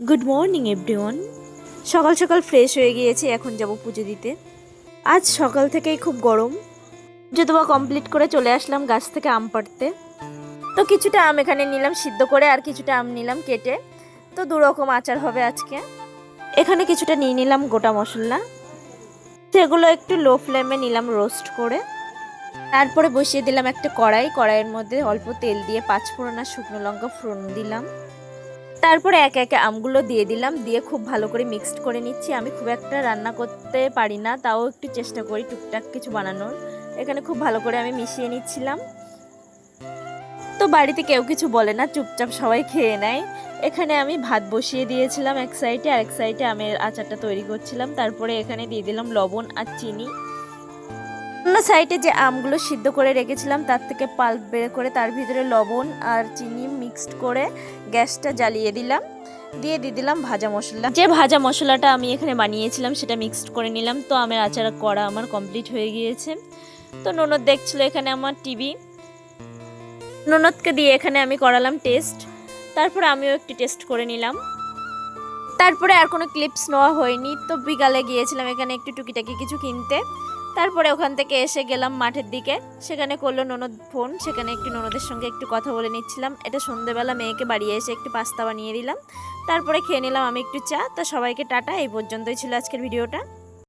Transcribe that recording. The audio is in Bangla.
গুড মর্নিং এভরিওয়ান সকাল সকাল ফ্রেশ হয়ে গিয়েছি, এখন যাব পুজো দিতে। আজ সকাল থেকেই খুব গরম। দেওয়া কমপ্লিট করে চলে আসলাম গাছ থেকে আম পাড়তে। তো কিছুটা আম এখানে নিলাম, সিদ্ধ করে আর কিছুটা আম নিলাম কেটে। তো দু রকম আচার হবে আজকে। এখানে কিছুটা নিয়ে নিলাম গোটা মশলা। সেগুলো একটু লো ফ্লেমে নিলাম রোস্ট করে। তারপরে বসিয়ে দিলাম একটা কড়াই। কড়াইয়ের মধ্যে অল্প তেল দিয়ে পাঁচ ফোড়ন আর শুকনো লঙ্কা ফোড়ন দিলাম। তারপরে এক একে আমগুলো দিয়ে দিলাম। দিয়ে খুব ভালো করে মিক্সড করে নিচ্ছি। আমি খুব একটা রান্না করতে পারি না, তাও একটু চেষ্টা করি টুকটাক কিছু বানানোর। এখানে খুব ভালো করে আমি মিশিয়ে নিচ্ছিলাম। তো বাড়িতে কেউ কিছু বলে না, চুপচাপ সবাই খেয়ে নেয়। এখানে আমি ভাত বসিয়ে দিয়েছিলাম এক সাইডে আর এক সাইডে আমের আচারটা তৈরি করছিলাম। তারপরে এখানে দিয়ে দিলাম লবণ আর চিনি। অন্য সাইডে যে আমগুলো সিদ্ধ করে রেখেছিলাম, তার থেকে পাল্প বের করে তার ভিতরে লবণ আর চিনি মিক্সড করে গ্যাসটা জ্বালিয়ে দিলাম। দিয়ে দিয়ে দিলাম ভাজা মশলা। যে ভাজা মশলাটা আমি এখানে বানিয়েছিলাম, সেটা মিক্সড করে নিলাম। তো আমের আচার করা আমার কমপ্লিট হয়ে গিয়েছে। তো ননদ দেখছিল এখানে আমার টিভি। ননদকে দিয়ে এখানে আমি করালাম টেস্ট। তারপর আমিও একটু টেস্ট করে নিলাম। তারপরে আর কোনো ক্লিপস নেওয়া হয়নি। তো বিকালে গিয়েছিলাম এখানে একটু টুকিটাকি কিছু কিনতে। তারপরে ওখান থেকে এসে গেলাম মাঠের দিকে। সেখানে করল ননদ ফোন, সেখানে একটু ননদের সঙ্গে একটু কথা বলে নিচ্ছিলাম। এটা সন্ধেবেলা মেয়েকে বাড়ি এসে একটু পাস্তা বানিয়ে দিলাম। তারপরে খেয়ে নিলাম আমি একটু চা। তা সবাইকে টাটা, এই পর্যন্তই ছিল আজকের ভিডিওটা।